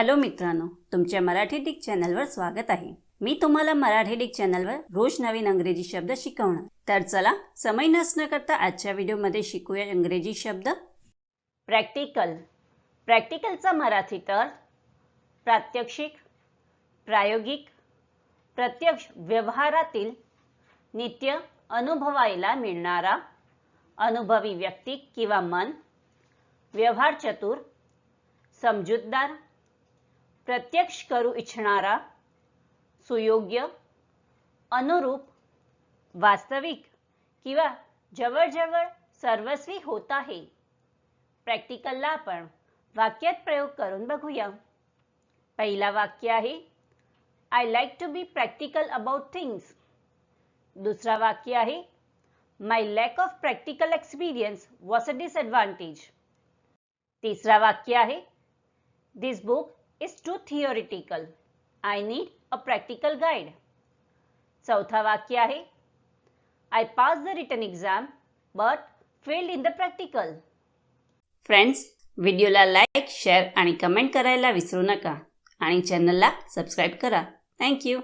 Hello मित्रांनो तुमच्या Marathi Dick चॅनलवर स्वागत आहे. मी तुम्हाला मराठी डिक चॅनलवर रोज नवीन अंग्रेजी शब्द शिकवणार. तर चला समय नसणं करता आजच्या व्हिडिओमध्ये शिकूया इंग्रजी शब्द. प्रॅक्टिकल प्रॅक्टिकलचा मराठीत अर्थ प्रात्यक्षिक प्रायोगिक प्रत्यक्ष व्यवहारातील नित्य अनुभवायला मिळणारा अनुभवी व्यक्ती किंवा मन व्यवहार चतुर समजूतदार प्रत्यक्ष करू इच्छिणारा, सुयोग्य, अनुरूप, वास्तविक किंवा जवळजवळ सर्वस्वी होत आहे. प्रॅक्टिकलला आपण वाक्यात प्रयोग करून बघूया. पहिला वाक्य आहे I like to be practical about things दुसरा वाक्य आहे my lack of practical experience was a disadvantage तिसरा वाक्य आहे this book is too theoretical I need a practical guide चौथा वाक्य आहे. I pass the written exam but failed in the practical friends व्हिडिओला लाईक शेअर आणि comment करायला विसरू नका. आणि चॅनलला सबस्क्राईब करा. थँक्यू